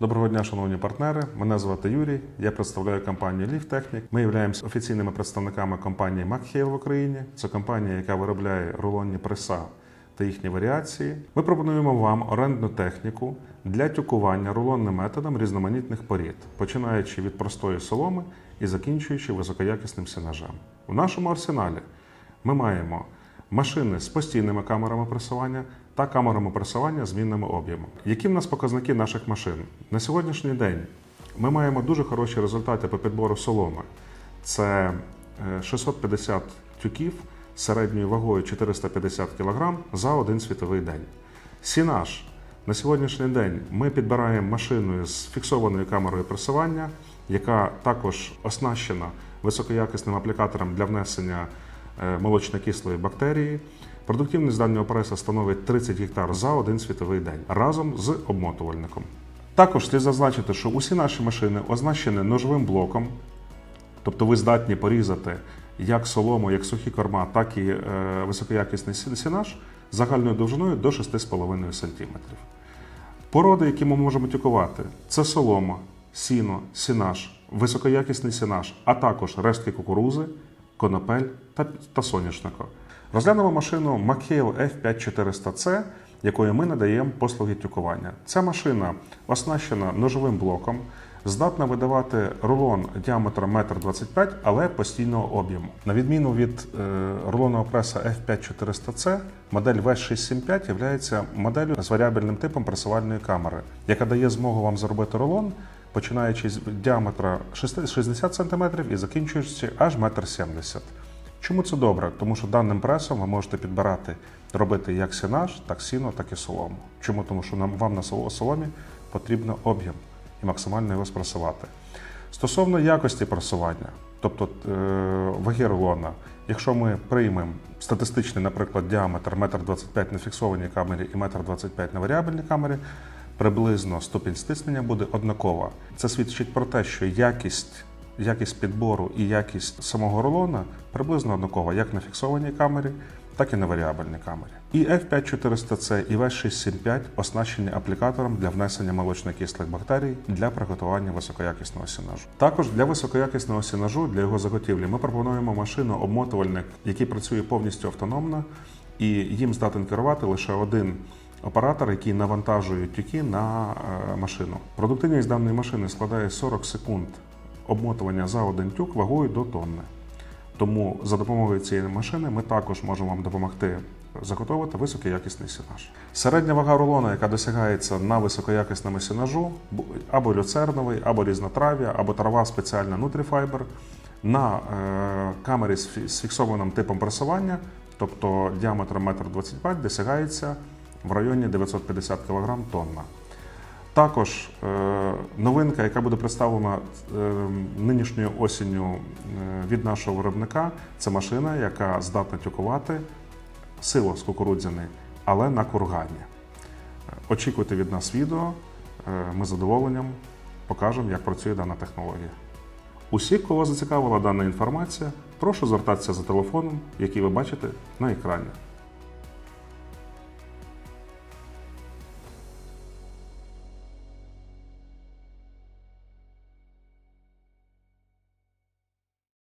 Доброго дня, шановні партнери. Мене звати Юрій. Я представляю компанію Ліфтехнік. Ми являємося офіційними представниками компанії McHale в Україні. Це компанія, яка виробляє рулонні преса та їхні варіації. Ми пропонуємо вам орендну техніку для тюкування рулонним методом різноманітних порід, починаючи від простої соломи і закінчуючи високоякісним сінажем. У нашому арсеналі ми маємо машини з постійними камерами пресування та камерами пресування змінними об'ємом. Які в нас показники наших машин? На сьогоднішній день ми маємо дуже хороші результати по підбору соломи. Це е, 650 тюків середньою вагою 450 кг за один світовий день. Сінаж. На сьогоднішній день ми підбираємо машиною з фіксованою камерою пресування, яка також оснащена високоякісним аплікатором для внесення е, молочно-кислої бактерії. Продуктивність даного преса становить 30 гектар за один світовий день разом з обмотувальником. Також слід зазначити, що усі наші машини оснащені ножовим блоком, тобто ви здатні порізати як солому, як сухі корма, так і е, високоякісний сі- сінаж загальною довжиною до 6,5 см. Породи, які ми можемо тюкувати, це солома, сіно, сінаж, високоякісний сінаж, а також рештки кукурузи, конопель та, соняшника. Розглянемо машину Mackail F5400C, якою ми надаємо послуги тюкування. Ця машина оснащена ножовим блоком, здатна видавати рулон діаметром 1,25 м, але постійного об'єму. На відміну від рулонного преса F5400C, модель V675 є моделлю з варіабельним типом пресувальної камери, яка дає змогу вам зробити рулон, починаючи з діаметра 60 см і закінчуючи аж 1,70 м. Чому це добре? Тому що даним пресом ви можете підбирати, робити як сінаж, так сіно, так і солому. Чому? Тому що нам вам на соломі потрібно об'єм і максимально його спресувати. Стосовно якості пресування, тобто е, ваги рулона, якщо ми приймемо статистичний, наприклад, діаметр 1,25 м на фіксованій камері і 1,25 м на варіабельній камері, приблизно ступінь стиснення буде однакова. Це свідчить про те, що якість якість підбору і якість самого рулона приблизно однакова як на фіксованій камері, так і на варіабельній камері. І F5400C і V675 оснащені аплікатором для внесення молочно-кислих бактерій для приготування високоякісного сінажу. Також для високоякісного сінажу, для його заготівлі, ми пропонуємо машину обмотувальник, який працює повністю автономно, і їм здатен керувати лише один оператор, який навантажує тюки на е, машину. Продуктивність даної машини складає 40 секунд обмотування за один тюк вагою до тонни. Тому за допомогою цієї машини ми також можемо вам допомогти заготовити високоякісний сінаж. Середня вага рулона, яка досягається на високоякісному сінажу, або люцерновий, або різнотрав'я, або трава спеціальна Nutrifiber, на е, камері з фіксованим типом пресування, тобто діаметром 1,25 м, досягається в районі 950 кг тонна. Також е, новинка, яка буде представлена е, нинішньою осінню е, від нашого виробника, це машина, яка здатна тюкувати силос кукурудзяний, але на кургані. Очікуйте від нас відео. Ми з задоволенням покажемо, як працює дана технологія. Усі, кого зацікавила дана інформація, прошу звертатися за телефоном, який ви бачите на екрані.